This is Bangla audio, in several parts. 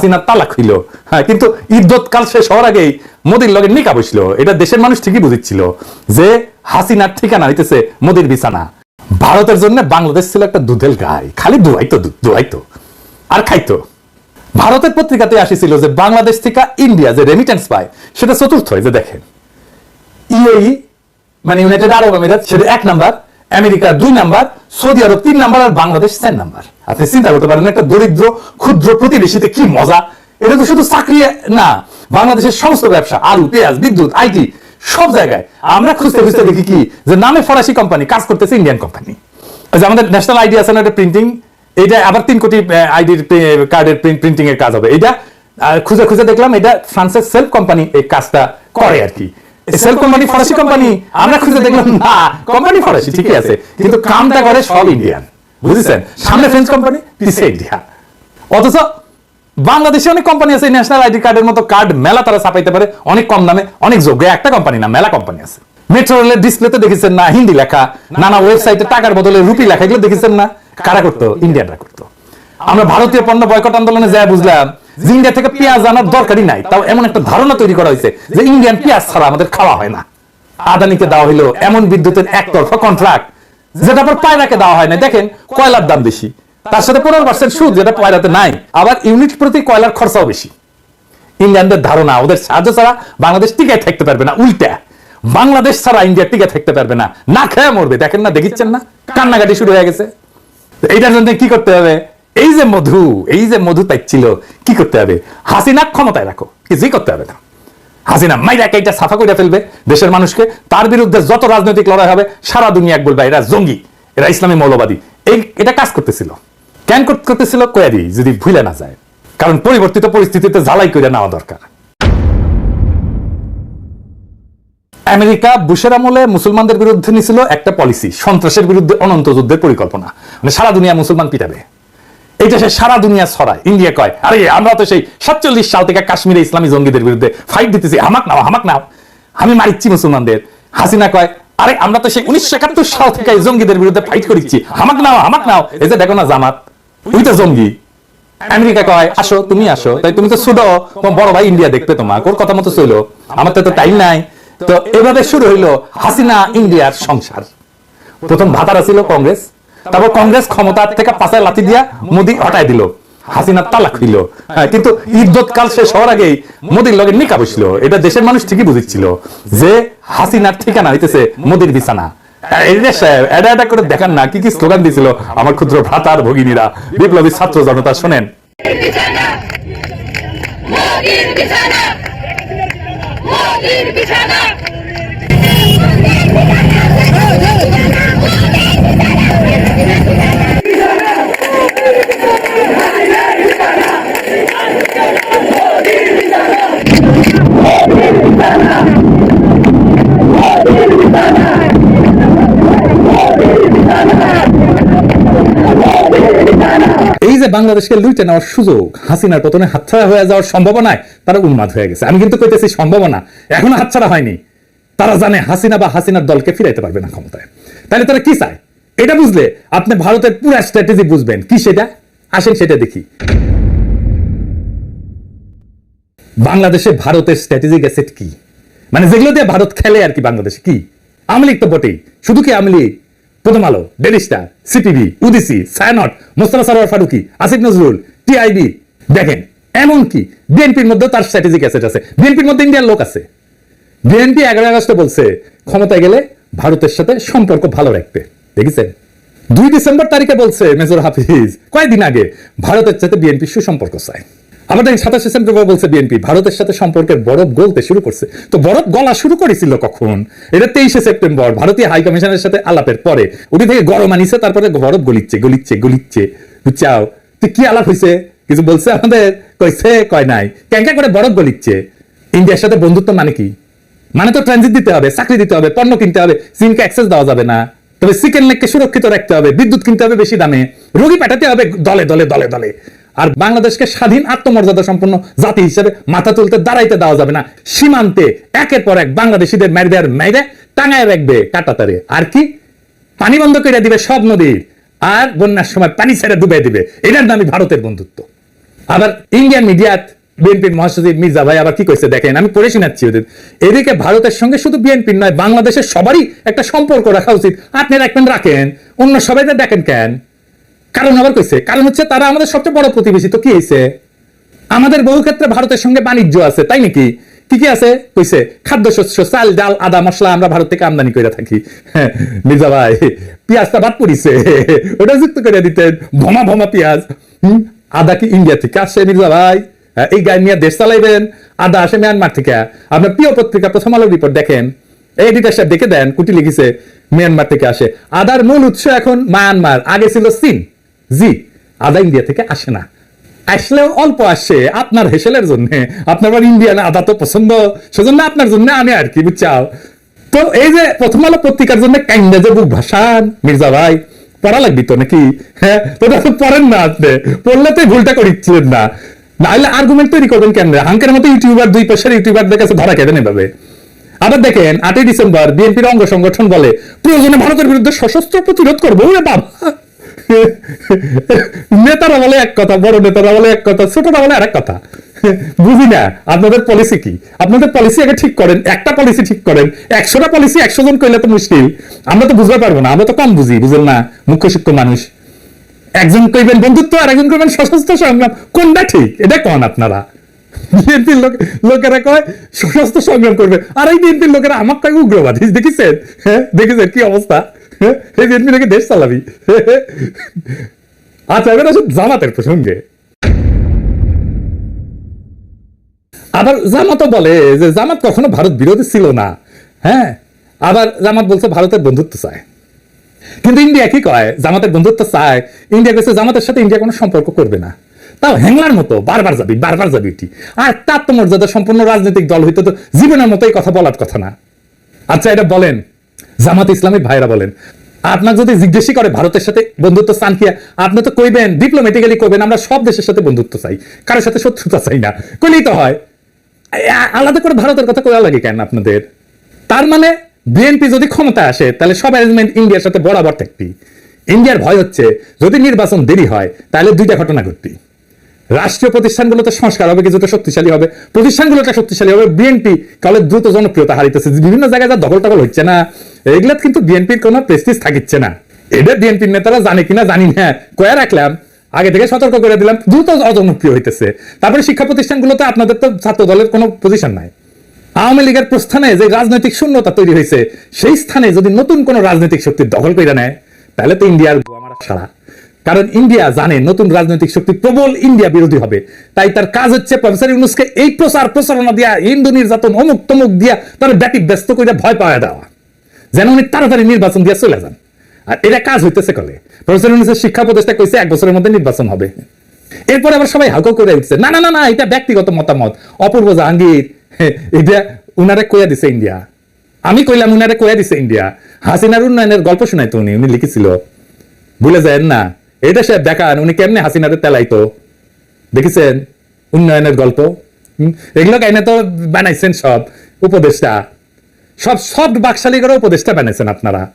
হাসিনার তালাক হইল। হ্যাঁ কিন্তু ইদ্যত কাল শেষ হওয়ার আগেই মোদির লগে নিকা বসল। এটা দেশের মানুষ ঠিকই বুঝেছিল যে হাসিনার ঠিকানা হইতেছে মোদির বিছানা। ভারতের জন্য বাংলাদেশ ছিল একটা দুধের গাই। খালি দুয়াইতো দুধ দুয়াইতো আর খাইতো। ভারতের পত্রিকাতে আসিছিল যে বাংলাদেশ থেকে ইন্ডিয়া যে রেমিটেন্স পায়, সেটা চতুর্থ যে দেখেন। ইউএই মানে ইউনাইটেড আরব আমিরাত, সেটা এক নাম্বার। আমেরিকা দুই নাম্বার, সৌদি আরব তিন নাম্বার আর বাংলাদেশ চার নাম্বার। আপনি চিন্তা করতে পারেন, একটা দরিদ্র, ক্ষুদ্র প্রতিবেশীতে কি মজা? এটা তো শুধু চাকরি না, বাংলাদেশের সমস্ত ব্যবসা, আলু, পেঁয়াজ, বিদ্যুৎ আইটি সব জায়গায়। আমরা খুঁজতে খুঁজতে দেখি কি? যে নামে ফরাসি কোম্পানি কাজ করতেছে ইন্ডিয়ান কোম্পানি যে আমাদের ন্যাশনাল আইডি আছে না, এটা প্রিন্টিং এটা আবার তিন কোটি আইডির কার্ডের প্রিন্টিং এর কাজ হবে। এটা খুঁজে খুঁজে দেখলাম, এটা ফ্রান্সের সেলফ কোম্পানি এই কাজটা করে আর কি। সেল কোম্পানি ফরাসি কোম্পানি আমরা খুঁজে দেখলাম, না কোম্পানি ফরাসি ঠিকই আছে। কিন্তু কামটা করে সব ইন্ডিয়ান বুঝেছেন? সামনে ফ্রেঞ্চ কোম্পানি পিছিয়ে ইন্ডিয়া অথচ বাংলাদেশে অনেক কোম্পানি আছে ন্যাশনাল আইডি কার্ডের মতো কার্ড মেলা তারা ছাপাইতে পারে, অনেক কম দামে, অনেক যোগ্য। একটা কোম্পানি না, মেলা কোম্পানি আছে। মেট্রো রেলের ডিসপ্লেতে দেখেছেন না, হিন্দি লেখা, নানা ওয়েবসাইটে টাকার বদলে রুপি লেখা, এগুলো দেখেছেন না? কারা করতো? ইন্ডিয়ানরা করতো। আমরা ভারতীয় পণ্য বয়কট আন্দোলনে যা বুঝলাম। যে ইন্ডিয়া থেকে পেঁয়াজ আনার দরকারই নাই। তাও এমন একটা ধারণা তৈরি করা হয়েছে যে ইন্ডিয়ান পেঁয়াজ ছাড়া আমাদের খাওয়া হয় না। আদানিকে দেওয়া হলো এমন বিদ্যুতের একতরফা কন্ট্রাক্ট যেটা আবার পায়রাকে দেওয়া হয় না দেখেন, কয়লার দাম বেশি। তার সাথে পনেরো পার্সেন্ট সুদ, যেটা পয়লাতে নাই। আবার ইউনিট প্রতি কয়লার খরচাও বেশি। ইন্ডিয়ানদের ধারণা, ওদের সাহায্য ছাড়া বাংলাদেশ টিকে থাকতে পারবে না, উল্টা। বাংলাদেশ ছাড়া ইন্ডিয়া টিকে থাকতে পারবে না। না খেয়ে মরবে, দেখেন না, দেখিচ্ছেন না? কান্নাকাটি শুরু হয়ে গেছে। এইটার জন্য কি করতে হবে? এই যে মধু, এই যে মধু তাইছিল কি করতে হবে? হাসিনা ক্ষমতায় রাখো কিছুই করতে হবে না। হাসিনা মাইরা এইটা সাফা করে ফেলবে দেশের মানুষকে, তার বিরুদ্ধে যত রাজনৈতিক লড়াই হবে, সারা দুনিয়া বলবে এরা জঙ্গি, এরা ইসলামী মৌলবাদী। এই, এটা কাজ করতেছিল। কেন কর- করতেছিল? কয়ারি যদি ভুলে না যায়। কারণ পরিবর্তিত পরিস্থিতিতে জ্বালাই করে নেওয়া দরকার। আমেরিকা বুশের আমলে মুসলমানদের বিরুদ্ধে নিছিল একটা পলিসি সন্ত্রাসের বিরুদ্ধে অনন্ত যুদ্ধের পরিকল্পনা। মানে সারা দুনিয়া মুসলমান পিটাবে। এইটা সে সারা দুনিয়া ছড়ায়। ইন্ডিয়া কয়, আরে, আমরা তো সেই সাতচল্লিশ সাল থেকে কাশ্মীরে ইসলামী জঙ্গিদের বিরুদ্ধে ফাইট দিতেছি। হামাক নাও হামাক নাও। আমি মারিচ্ছি মুসলমানদের। হাসিনা কয়, আরে, আমরা তো সেই উনিশশো একাত্তর সাল থেকে জঙ্গিদের বিরুদ্ধে ফাইট করিচ্ছি। হামাক নাও হামাক নাও। এই যে দেখো না জামাত তুই তো জঙ্গি। আমেরিকা কয়, আসো, তুমি আসো। তাই তুমি তো ছুটো তোমার বড় ভাই ইন্ডিয়া দেখবে তোমার ওর কথা মতো চইলো। আমার তো টাইম নাই। তো এভাবে শুরু হইল হাসিনা ইন্ডিয়ার সংসার। প্রথম ভাতারা ছিল কংগ্রেস তারপর কংগ্রেস ক্ষমতা থেকে পাশায় লাথি দিয়া মোদী হটাই দিল। হাসিনা তালাক হইল হ্যাঁ, কিন্তু ইদ্যত কাল শেষ হওয়ার আগেই মোদীর লগে নিকা বসল। এটা দেশের মানুষ ঠিকই বুঝেছিল যে হাসিনার ঠিকানা হইতেছে মোদীর বিছানা। এটা এটা করে দেখান না কি কি স্লোগান দিছিল আমার ক্ষুদ্র ভ্রাতার ভগিনীরা। বিপ্লবী ছাত্র জনতা শোনেন। বিছানা এই যে বাংলাদেশকে লুইটে নেওয়ার সুযোগ, হাসিনার পতনে হাতছাড়া হয়ে যাওয়ার সম্ভাবনায় তারা উন্মাদ হয়ে গেছে। আমি কিন্তু কইতেছি সম্ভাবনা, এখনও হাতছাড়া হয়নি। তারা জানে হাসিনা বা হাসিনার দলকে ফিরাইতে পারবে না ক্ষমতায়। তাহলে তারা কি চায়? এটা বুঝলে আপনি ভারতের পুরো স্ট্র্যাটেজি বুঝবেন। কি সেটা? আসেন সেটা দেখি। বাংলাদেশে ভারতের স্ট্র্যাটেজিক অ্যাসেট কি? মানে যেগুলো দিয়ে ভারত খেলে আর কি বাংলাদেশে, কি? আমলিক তো বটেই। শুধু কি আমলিক প্রথম আলো ডেলি সিটিভি উদিসি সায়নট মোস্তফা সরোয়ার ফারুকি, আসিফ নজরুল, টিআইবি। দেখেন, এমন কি? বিএনপির মধ্যে তার স্ট্র্যাটেজিক অ্যাসেট আছে। বিএনপির মধ্যে ইন্ডিয়ার লোক আছে। বিএনপি এগারো আগস্টে বলছে, ক্ষমতায় গেলে ভারতের সাথে সম্পর্ক ভালো রাখবে দেখেছেন? দুই ডিসেম্বর তারিখে বলছে মেজর হাফিজ, কয়েকদিন আগে ভারতের সাথে বিএনপি সুসম্পর্ক চায়। আবার দেখেন সাতাশে সেপ্টেম্বর বলছে বিএনপি, ভারতের সাথে সম্পর্কের বরফ গলতে শুরু করছে। তো বরফ গলা শুরু করেছিল কখন? এটা তেইশে সেপ্টেম্বর, ভারতীয় হাই কমিশনের সাথে আলাপের পরে। ওটি থেকে গরম আনিছে, তারপরে বরফ গলিচ্ছে গলিচ্ছে গলিচ্ছে। বুঝছাও তো কি আলাপ হয়েছে কিছু বলছে আমাদের? কইছে, কয় নাই। ক্যাঙ্কা করে বরফ গলিচ্ছে। ইন্ডিয়ার সাথে বন্ধুত্ব মানে কি? মানে তো ট্রানজিট দিতে হবে, চাকরি দিতে হবে, পণ্য কিনতে হবে সিমকে অ্যাক্সেস দেওয়া যাবে না। তবে চিকেন লেগকে সুরক্ষিত রাখতে হবে, বিদ্যুৎ কিনতে হবে বেশি দামে। রোগী পাঠাতে হবে দলে দলে দলে দলে। আর বাংলাদেশকে স্বাধীন আত্মমর্যাদা সম্পন্ন জাতি হিসেবে মাথা তুলতে, দাঁড়াইতে দেওয়া যাবে না। সীমান্তে একের পর এক বাংলাদেশিদের মেরে দেওয়ার মেরে টাঙায় রাখবে কাটাতারে। আর কি? পানি বন্ধ করে দিবে সব নদীর আর বন্যার সময় পানি ছেড়ে ডুবে দিবে। এটার নামই ভারতের বন্ধুত্ব। আবার ইন্ডিয়ান মিডিয়াত বিএনপির মহাসচিব মির্জা ভাই আবার কি কইছে দেখেন? আমি পড়ে শোনাচ্ছি ওদের। এদিকে ভারতের সঙ্গে শুধু বিএনপির নয়, বাংলাদেশের সবারই একটা সম্পর্ক রাখা উচিত। আপনি রাখবেন রাখেন। অন্য সবাই দেখেন কেন? কারণ আবার কইছে কারণ হচ্ছে তারা আমাদের সবচেয়ে বড় প্রতিবেশী। তো কি হয়েছে আমাদের বহু ক্ষেত্রে ভারতের সঙ্গে বাণিজ্য আছে তাই নাকি? কি কি আছে? কইছে খাদ্যশস্য চাল ডাল আদা মশলা আমরা ভারত থেকে আমদানি করে থাকি। হ্যাঁ, মির্জা ভাই পেঁয়াজটা বাদ পড়িছে। ওটা যুক্ত করে দিতেন ভমা ভমা পেঁয়াজ। হুম, আদা কি ইন্ডিয়া থেকে আসে মির্জা ভাই? হ্যাঁ, এই গায়ে নিয়ে দেশ চালাইবেন আদা আসে মিয়ানমার থেকে। আপনার প্রিয় পত্রিকা প্রথম আলোর রিপোর্ট দেখেন। এই এডিটার সাহেব দেখে দেন কুটি লিখেছে মিয়ানমার থেকে আসে। আদার মূল উৎস এখন মায়ানমার আগে ছিল চীন। জি, আদা ইন্ডিয়া থেকে আসে না। আসলেও অল্প আসে আপনার হেসেলের জন্য। আপনার আবার ইন্ডিয়ান আদা তো পছন্দ, সেজন্য আপনার জন্য আনে আর কি, বুঝছাও? তো এই যে প্রথম আলো পত্রিকার জন্য কাইন্দা যে বুক ভাসান, মির্জা ভাই, পড়া লাগবি তো নাকি? হ্যাঁ তো পড়েন না আপনি। পড়লে তো ভুলটা করিচ্ছিলেন না। নাহলে আর্গুমেন্ট তৈরি করবেন কেন হাঙ্কের মতো ইউটিউবার দুই পয়সার ইউটিউবারদের কাছে ধরা খেবেন এভাবে। আবার দেখেন, আটই ডিসেম্বর, বিএনপির অঙ্গ সংগঠন বলে, প্রয়োজনে ভারতের বিরুদ্ধে সশস্ত্র প্রতিরোধ করব। বাবা! নেতারা বলে এক কথা, বড় নেতারা বলে এক কথা, ছোটরা বলে আরেক কথা। বুঝি না, আপনাদের পলিসি কি? আপনাদের পলিসি আগে ঠিক করেন, একটা পলিসি ঠিক করেন, একশোটা পলিসি একশো জন কইলে তো মুশকিল। আমরা তো বুঝতে পারব না, আমরা তো কম বুঝি, বুঝেন না, মুখ্য শিক্ষক মানুষ। একজন কইবেন বন্ধুত্ব আর একজন কইবেন সশস্ত্র সংগ্রাম, কোনটা ঠিক? এটা কন আপনারা? বিএনপির লোক লোকেরা কয়, সশস্ত্র সংগ্রাম করবে। আর এই বিএনপির লোকেরা আমার কয় উগ্রবাদী, দেখেছেন? হ্যাঁ দেখেছেন কি অবস্থা? এই বিএনপি নাকি দেশ চালাবি। আচ্ছা এবার আসুন জামাতের প্রসঙ্গে। আবার জামাতও বলে যে জামাত কখনো ভারত বিরোধী ছিল না। হ্যাঁ আবার জামাত বলছে ভারতের বন্ধুত্ব চায়। কিন্তু ইন্ডিয়া কি কয়? জামাতের বন্ধুত্ব চায়। ইন্ডিয়া কাছে জামাতের সাথে ইন্ডিয়া কোনো সম্পর্ক করবে না। তাও হ্যাংলার মতো বারবার যাবি বারবার যাবি এটি। আর তার তো মর্যাদা সম্পূর্ণ রাজনৈতিক দল হইতে তো জীবনের মতোই কথা বলার কথা না। আচ্ছা এটা বলেন। জামাত ইসলামের ভাইরা বলেন। আপনার যদি জিজ্ঞেসই করে ভারতের সাথে বন্ধুত্ব চান কি, আপনি তো কইবেন ডিপ্লোমেটিক্যালি কইবেন, আমরা সব দেশের সাথে বন্ধুত্ব চাই। কারোর সাথে শত্রুতা চাই না। কইলেই তো হয়। আলাদা করে ভারতের কথা কয়া লাগে কেন আপনাদের? তার মানে বিএনপি যদি ক্ষমতা আসে, তাহলে সব অ্যারেঞ্জমেন্ট ইন্ডিয়ার সাথে বরাবর থাকবি ইন্ডিয়ার ভয় হচ্ছে, যদি নির্বাচন দেরি হয়, তাহলে দুইটা ঘটনা ঘটবি। রাষ্ট্রীয় প্রতিষ্ঠানগুলোতে সংস্কার হবে, কিছুটা শক্তিশালী হবে। প্রতিষ্ঠানগুলোটা শক্তিশালী হবে বিএনপি কালে দ্রুত জনপ্রিয়তা হারিতেছে। বিভিন্ন জায়গায় যা দখল টখল হচ্ছে না। এগুলা কিন্তু বিএনপির কোনো প্রেস্টিজ থাকিচ্ছে না। এটা বিএনপির নেতারা জানে কিনা জানি না। কয়া রাখলাম, আগে থেকে সতর্ক করে দিলাম, দ্রুত অজনপ্রিয় হইতেছে। তারপরে শিক্ষা প্রতিষ্ঠানগুলোতে আপনাদের তো ছাত্র দলের কোনো পজিশন নাই। আওয়ামী লীগের প্রস্থানে যে রাজনৈতিক শূন্যতা তৈরি হয়েছে সেই স্থানে যদি নতুন কোন রাজনৈতিক শক্তির দখল করে নেয়, তাহলে তো ইন্ডিয়ার সারা। কারণ ইন্ডিয়া জানে নতুন রাজনৈতিক শক্তি প্রবল ইন্ডিয়া বিরোধী হবে। তাই তার কাজ হচ্ছে প্রফেসর ইউনুসকে এই প্রচার, প্রচারণা দিয়া, হিন্দু নির্যাতন অমুক তমুক দিয়া তার ব্যাপী ব্যস্ত করে ভয় পাওয়া দেওয়া। যেন উনি তাড়াতাড়ি নির্বাচন দিয়ে চলে যান। আর এটা কাজ হইতেছে কলে। প্রফেসর ইউনুসের শিক্ষা প্রতিষ্ঠা কইছে এক বছরের মধ্যে নির্বাচন হবে। এরপরে আবার সবাই হাউকাউ করে উঠছে, না না না না, এটা ব্যক্তিগত মতামত। অপূর্ব জাহাঙ্গীর, এটা উনারে কইয়া দিছে ইন্ডিয়া। আমি কইলাম উনারে কইয়া দিছে ইন্ডিয়া। হাসিনার উন্নয়নের গল্প শোনাইতো উনি উনি লিখেছিল। ভুলে যায় না। এটা সে দেখান, উনি কেমনে হাসিনারে তেলাইতো? দেখেছেন? উন্নয়নের গল্প? এগুলো কাইনে তো বানাইছেন সব উপদেষ্টা? সব সব বাকশালী করে উপদেষ্টা বানাইছেন আপনারা।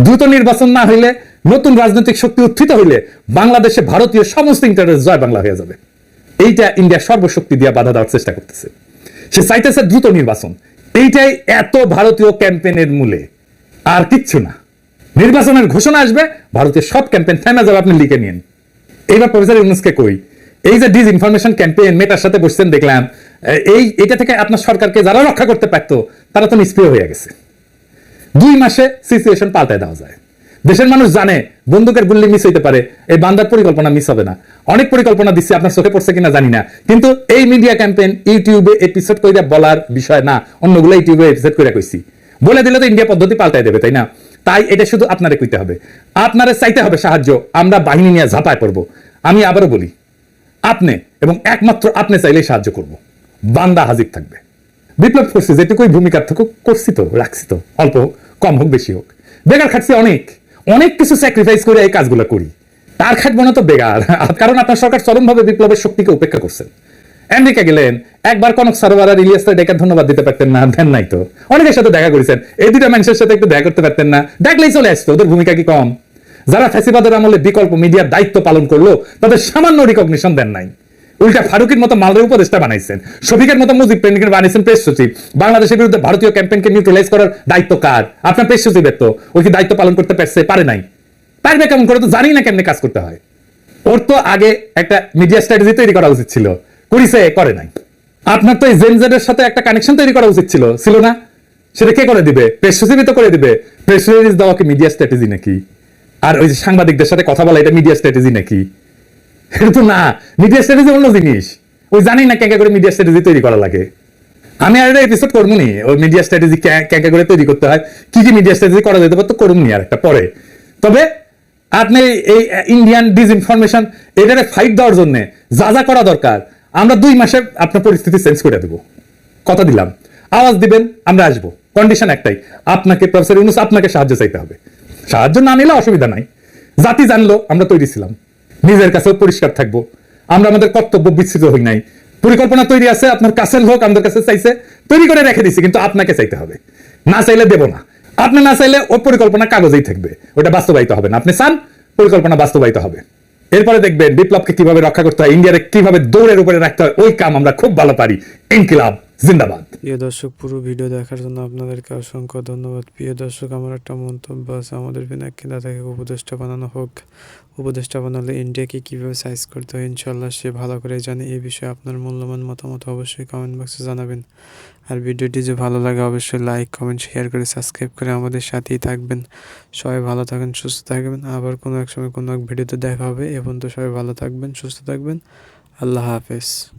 দ্রুত নির্বাচন না হইলে, নতুন রাজনৈতিক শক্তি উত্থিত হইলে বাংলাদেশে ভারতীয় সমস্ত ইন্টারেস্ট জয় বাংলা হয়ে যাবে। এইটা ইন্ডিয়া সর্বশক্তি দিয়ে বাধা দেওয়ার চেষ্টা করতেছে। সে চাইতেছে দ্রুত নির্বাচন। এইটাই এত ভারতীয় ক্যাম্পেইনের মূলে। আর কিচ্ছু না। নির্বাচনের ঘোষণা আসবে, ভারতের সব ক্যাম্পেইন থেমে যাবে আপনি লিখে নিন। এইবার প্রফেসর ইউনুসকে কই? এই যে ডিজ ইনফরমেশন ক্যাম্পেইন মেটার সাথে বসছেন দেখলাম এই এটা থেকে আপনার সরকারকে যারা রক্ষা করতে পারতো, তারা তো নিষ্ক্রিয় হয়ে গেছে। দুই মাসে সিচুয়েশন পাল্টায় দেওয়া যায়। দেশের মানুষ জানে, বন্দুকের গুল্লি মিস হইতে পারে, এই বান্দার পরিকল্পনা মিস হবে না। অনেক পরিকল্পনা দিচ্ছে, আপনার চোখে পড়ছে কিনা জানি না। কিন্তু এই মিডিয়া ক্যাম্পেইন ইউটিউবে এপিসোড কইরা বলার বিষয় না, অন্যগুলো ইউটিউবে এপিসোড করে কইছি। বলে দিলে তো ইন্ডিয়া পদ্ধতি পাল্টায় দেবে, তাই না? তাই এটা শুধু আপনারে কইতে হবে। আপনারে চাইতে হবে সাহায্য, আমরা বাহিনী নিয়ে ঝাঁপায় পড়ব। আমি আবারও বলি, আপনি এবং একমাত্র আপনি চাইলেই সাহায্য করব। বান্দা হাজির থাকবে। বিপ্লব করছি, যেটুকুই ভূমিকার থেকে করছি তো, রাখছি তো। অল্প হোক, কম হোক, বেশি হোক। বেকার খাটছি অনেক। অনেক কিছু স্যাক্রিফাইস করে এই কাজগুলো করি। তার খাটবো না তো বেকার। কারণ আপনার সরকার চরমভাবে বিপ্লবের শক্তিকে উপেক্ষা করছেন। আমেরিকা গেলেন। একবার কনক সারোয়ার আর ইলিয়াসকে ডেকে ধন্যবাদ দিতে পারতেন না, দেন নাই তো। অনেকের সাথে দেখা করেছেন। এই দুটা মানুষের সাথে একটু দেখা করতে পারতেন না। ডাকলেই চলে আসতো, ওদের ভূমিকা কি কম? যারা ফ্যাসিবাদের আমলে বিকল্প মিডিয়ার দায়িত্ব পালন করল, তাদের সামান্য রিকগনিশন দেন নাই। উল্টা ফারুকের মতো মালদের উপদেষ্টা বানাইছেন। শফিকের মতো মুজিব প্রেমিকের বানিয়েছেন প্রেস সচিব। বাংলাদেশের বিরুদ্ধে ভারতীয় ক্যাম্পেইনকে নিউট্রালাইজ করার দায়িত্ব কার? আপনার প্রেস সচিবের তো। ওই কি দায়িত্ব পালন করতে পারছে? পারে নাই। পারবে কেমন করে তো জানি না কেমনে কাজ করতে হয়। ওর তো আগে একটা মিডিয়া স্ট্র্যাটেজি তৈরি করা উচিত ছিল। করিছে করে নাই। আপনার তো এই জেনজেডের সাথে একটা কানেকশন তৈরি করা উচিত ছিল। ছিল না? সেটা কে করে দিবে? প্রেস সচিবই তো করে দিবে। প্রেস রিলিজ দেওয়া কি মিডিয়া স্ট্র্যাটেজি নাকি? আর ওই যে সাংবাদিকদের সাথে কথা বলা, এটা মিডিয়া স্ট্র্যাটেজি নাকি? এটা তো না। মিডিয়া স্ট্র্যাটেজি অন্য জিনিস। ওই জানি না ক্যাঁকা করে মিডিয়া স্ট্র্যাটেজি তৈরি করা লাগে। আমি আর একটা এপিসোড করব নি ওই মিডিয়া স্ট্র্যাটেজি ক্যাঁকা করে তৈরি করতে হয়? কি কি মিডিয়া স্ট্র্যাটেজি করা যেতে পারতো করুন নি আর একটা পরে। তবে আপনি এই ইন্ডিয়ান ডিসইনফরমেশন এটারে ফাইট দেওয়ার জন্য যা যা করা দরকার। আমরা দুই মাসে আপনার পরিস্থিতি চেঞ্জ করে দেবো। কথা দিলাম। আওয়াজ দিবেন, আমরা আসব। কন্ডিশন একটাই। আপনাকে প্রফেসর ইউনুস, আপনাকে সাহায্য চাইতে হবে। সাহায্য না নিলে অসুবিধা নাই। জাতি জানলো, আমরা তৈরি ছিলাম। নিজের কাছেও পরিষ্কার থাকব। আমরা আমাদের কর্তব্য বিস্তৃত হই নাই। পরিকল্পনা তৈরি আছে, আপনার কাছের লোক আমাদের কাছে চাইছে, তৈরি করে রেখে দিছি, কিন্তু আপনাকে চাইতে হবে। না চাইলে দেব না। আপনি না চাইলে ওই পরিকল্পনা কাগজেই থাকবে। ওটা বাস্তবায়িত হবে না। আপনি চান, পরিকল্পনা বাস্তবায়িত হবে। এরপরে দেখবেন বিপ্লবকে কীভাবে রক্ষা করতে হয় ইন্ডিয়ারে কীভাবে দৌড়ের উপরে রাখতে হয়, ওই কাম আমরা খুব ভালো পারি। ইনকিলাব। জিন্দাবাদ। প্রিয় দর্শক, পুরো ভিডিও দেখার জন্য আপনাদেরকে অসংখ্য ধন্যবাদ। প্রিয় দর্শক, আমার একটা মন্তব্য আছে। আমাদের বিনাকে তাকে উপদেষ্টা বানানো হোক। উপদেষ্টা বানালে ইন্ডিয়াকে কীভাবে সাইজ করতে হয় ইনশাল্লাহ সে ভালো করে জানে। এই বিষয়ে আপনার মূল্যবান মতামত অবশ্যই কমেন্ট বক্সে জানাবেন। আর ভিডিওটি যে ভালো লাগে, অবশ্যই লাইক কমেন্ট শেয়ার করে সাবস্ক্রাইব করে আমাদের সাথেই থাকবেন। সবাই ভালো থাকেন, সুস্থ থাকবেন। আবার কোনো এক সময় কোনো এক ভিডিওতে দেখা হবে। এবং তো সবাই ভালো থাকবেন, সুস্থ থাকবেন। আল্লাহ হাফেজ।